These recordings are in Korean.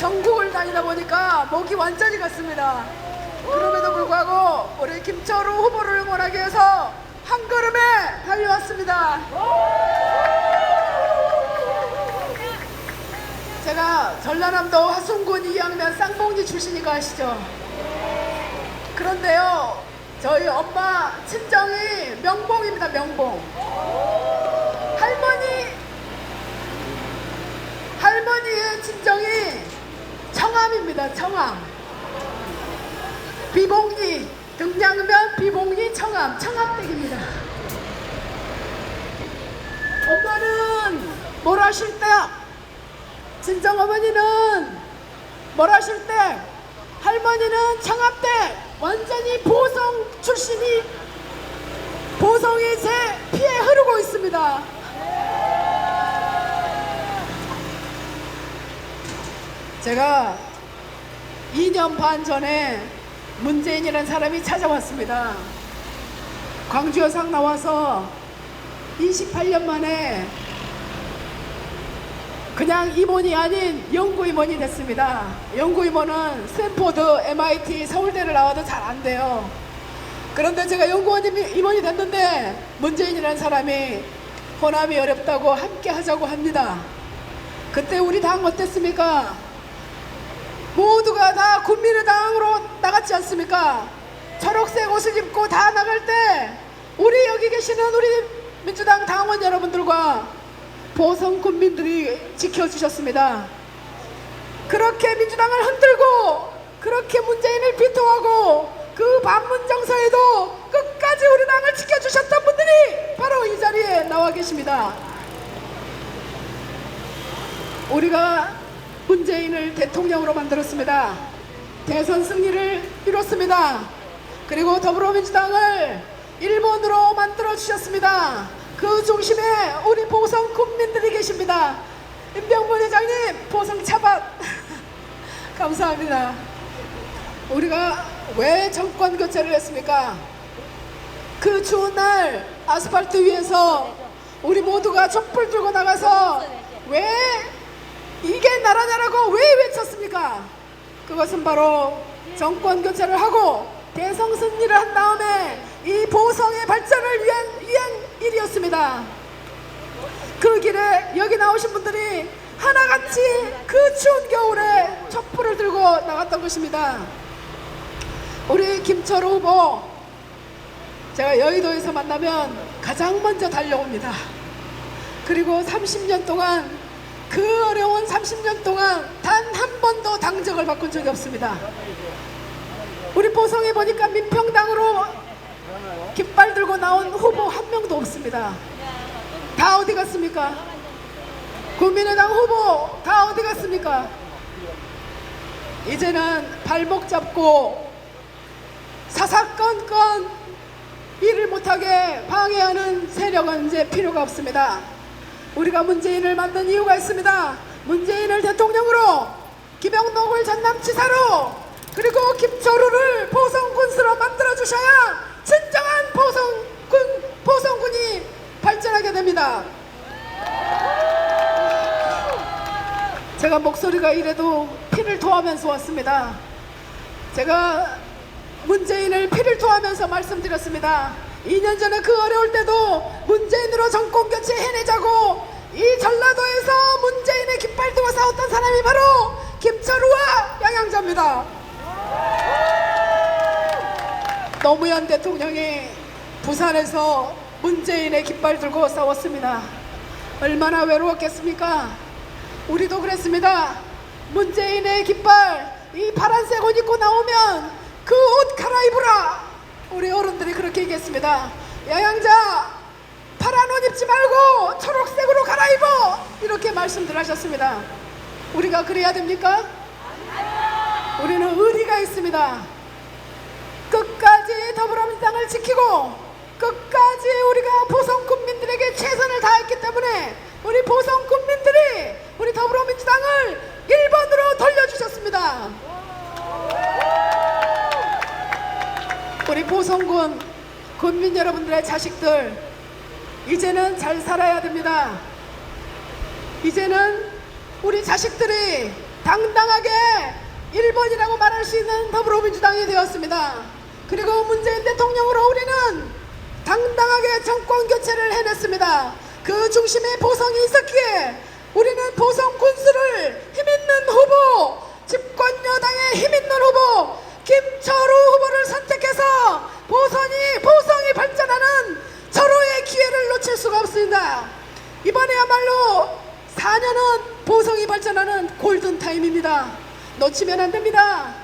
전국을 다니다 보니까 목이 완전히 갔습니다. 그럼에도 불구하고 우리 김철우 후보를 응원하기 위해서 한 걸음에 달려왔습니다. 제가 전라남도 화순군 이양면 쌍봉리 출신인 거 아시죠? 그런데요, 저희 엄마 친정이 명봉입니다, 명봉. 할머니, 할머니의 친정이 청암입니다, 청암. 비봉리, 등량면 비봉리 청암, 청암댁입니다. 엄마는 뭘 하실 때, 친정 어머니는 뭘 하실 때, 할머니는 청암댁, 완전히 보성 출신이 보성이 제 피에 흐르고 있습니다. 제가 2년 반 전에 문재인이라는 사람이 찾아왔습니다. 광주 여상 나와서 28년 만에 그냥 임원이 아닌 연구 임원이 됐습니다. 연구 임원은 스탠포드, MIT, 서울대를 나와도 잘 안 돼요. 그런데 제가 연구원 임원이 됐는데 문재인이라는 사람이 호남이 어렵다고 함께 하자고 합니다. 그때 우리 당 어땠습니까? 모두가 다 국민의당으로 나갔지 않습니까? 초록색 옷을 입고 다 나갈 때 우리 여기 계시는 우리 민주당 당원 여러분들과 보성 국민들이 지켜주셨습니다. 그렇게 민주당을 흔들고 그렇게 문재인을 비토하고 그 반문 정서에도 끝까지 우리 당을 지켜주셨던 분들이 바로 이 자리에 나와 계십니다. 우리가 문재인을 대통령으로 만들었습니다. 대선 승리를 이뤘습니다. 그리고 더불어민주당을 일본으로 만들어 주셨습니다. 그 중심에 우리 보성 국민들이 계십니다. 임병문 회장님 보성 차밭 감사합니다. 우리가 왜 정권 교체를 했습니까? 그 추운 날 아스팔트 위에서 우리 모두가 촛불 들고 나가서 왜 이게 나라냐라고 왜 외쳤습니까? 그것은 바로 정권 교체를 하고 대성 승리를 한 다음에 이 보성의 발전을 위한 위한 일이었습니다. 그 길에 여기 나오신 분들이 하나같이 그 추운 겨울에 촛불을 들고 나갔던 것입니다. 우리 김철우 후보 제가 여의도에서 만나면 가장 먼저 달려옵니다. 그리고 30년 동안 그 어려운 30년 동안 단 한 번도 당적을 바꾼 적이 없습니다. 우리 보성에 보니까 민평당으로 깃발 들고 나온 후보 한 명도 없습니다. 다 어디 갔습니까? 국민의당 후보 다 어디 갔습니까? 이제는 발목 잡고 사사건건 일을 못하게 방해하는 세력은 이제 필요가 없습니다. 우리가 문재인을 만든 이유가 있습니다. 문재인을 대통령으로 김영록을 전남지사로 그리고 김철우를 보성군수로 만들어 주셔야 진정한 보성군 보성군이 발전하게 됩니다. 제가 목소리가 이래도 피를 토하면서 왔습니다. 제가 문재인을 피를 토하면서 말씀드렸습니다. 2년 전에 그 어려울 때도 문재인으로 정권 교체 해내자고 이 전라도에서 문재인의 깃발 들고 싸웠던 사람이 바로 김철우와 양양자입니다. 노무현 대통령이 부산에서 문재인의 깃발 들고 싸웠습니다. 얼마나 외로웠겠습니까? 우리도 그랬습니다. 문재인의 깃발 이 파란색 옷 입고 나오면 그 옷 갈아입으라. 우리 어른들이 그렇게 얘기했습니다. 야양자 파란 옷 입지 말고 초록색으로 갈아입어 이렇게 말씀들 하셨습니다. 우리가 그래야 됩니까? 우리는 의리가 있습니다. 끝까지 더불어민주당을 지키고 끝까지 우리가 보성 국민들에게 최선을 다했기 때문에 우리 보성 국민들이 우리 더불어민주당을 1번으로 돌려주셨습니다. 우리 보성군 군민 여러분들의 자식들 이제는 잘 살아야 됩니다. 이제는 우리 자식들이 당당하게 1번이라고 말할 수 있는 더불어민주당이 되었습니다. 그리고 문재인 대통령으로 우리는 당당하게 정권 교체를 해냈습니다. 그 중심에 보성이 있었기에 우리는 보성 군수를 힘있는 후보, 집권 여당의 힘있는 후보 김철우 후보를 선택해서 보선이 보성이 발전하는 절호의 기회를 놓칠 수가 없습니다. 이번에야말로 4년은 보성이 발전하는 골든 타임입니다. 놓치면 안 됩니다.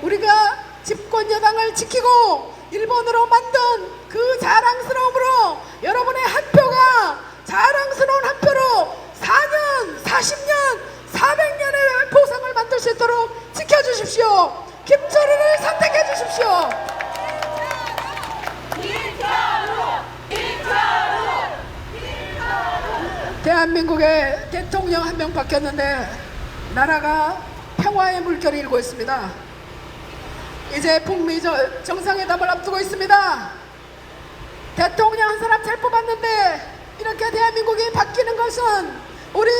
우리가 집권 여당을 지키고 일본으로 만든 그 자랑스러움으로 여러분의 한 표가 자랑스러운 한 표로 4년, 40년, 400년의 보상을 만들 수 있도록 지켜주십시오. 김철우를 선택해 주십시오. 대한민국의 대통령 한 명 바뀌었는데 나라가 평화의 물결이 일고 있습니다. 이제 북미 저- 정상회담을 앞두고 있습니다. 대통령 한 사람 잘 뽑았는데 이렇게 대한민국이 바뀌는 것은 우리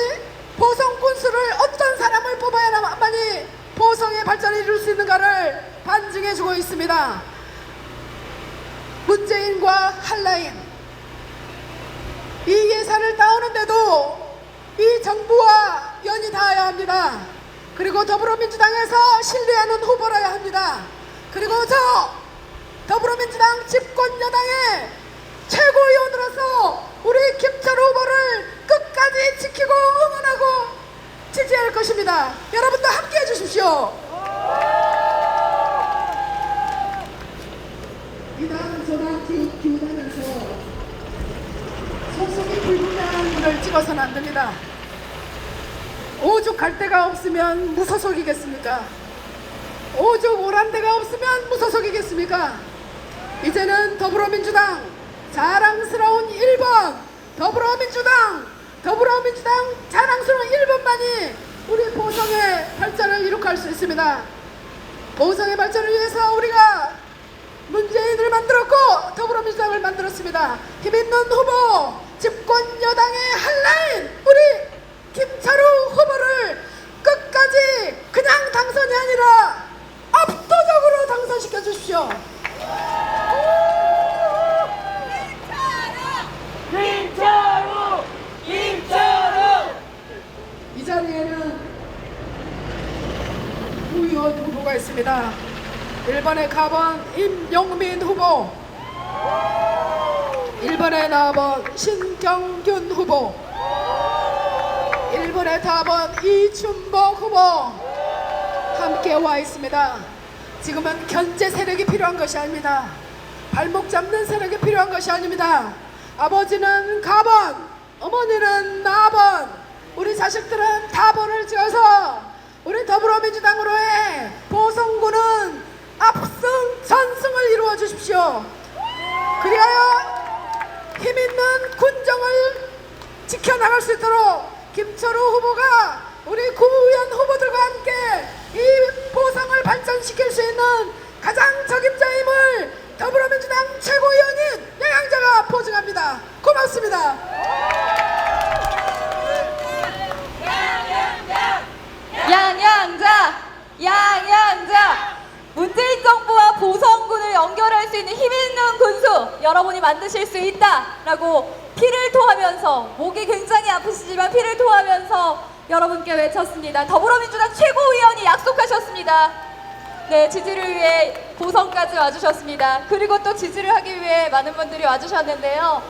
보성 군수를 어떤 사람을 뽑아야만이 보성의 발전을 이룰 수 있는가를 반증해 주고 있습니다. 문재인과 한라인 이 예산을 따오는데도 이 정부와 연이 닿아야 합니다. 그리고 더불어민주당에서 신뢰하는 후보라야 합니다. 그리고 저 더불어민주당 집권 여당의 최고위원으로서 우리 김철우 후보를 끝까지 지키고 응원하고 지지할 것입니다. 여러분도 함께 해주십시오. 기웃 기웃하면서 소속이 불분명한 분을 찍어서는 안 됩니다. 오죽 갈 데가 없으면 무소속이겠습니까? 오죽 오란 데가 없으면 무소속이겠습니까? 이제는 더불어민주당 자랑스러운 1번 더불어민주당 더불어민주당 자랑스러운 1번만이 우리 보성의 발전을 이룩할 수 있습니다. 보성의 발전을 위해서 우리가 문재인을 만들었고 더불어민주당을 만들었습니다. 힘있는 후보 집권 여당의 한라인 우리 김철우 후보를 끝까지 그냥 당선이 아니라 압도적으로 당선시켜 주십시오. 김철우! 김철우! 이 자리에는 후의원 후보가 있습니다. 1번에 가번 임영민 후보 1번에 나번 신경균 후보 1번에 다번 이춘복 후보 함께 와 있습니다. 지금은 견제 세력이 필요한 것이 아닙니다. 발목 잡는 세력이 필요한 것이 아닙니다. 아버지는 가번, 어머니는 나번, 우리 자식들은 다번을 찍어서 우리 더불어민주당으로의 보성 김철우 후보가 우리 구의원 후보들과 함께 이 보상을 발전시킬 수 있는 가장 적임자임을 더불어민주당 최고위원인 양양자가 보증합니다. 고맙습니다. 양양자, 양양자. 문재인 정부와 보성군을 연결할 수 있는 힘 있는 군수 여러분이 만드실 수 있다라고 피를 토하면서 목이 굉장히 아프시지만 피를 토하면서 여러분께 외쳤습니다. 더불어민주당 최고위원이 약속하셨습니다. 네, 지지를 위해 보성까지 와주셨습니다. 그리고 또 지지를 하기 위해 많은 분들이 와주셨는데요.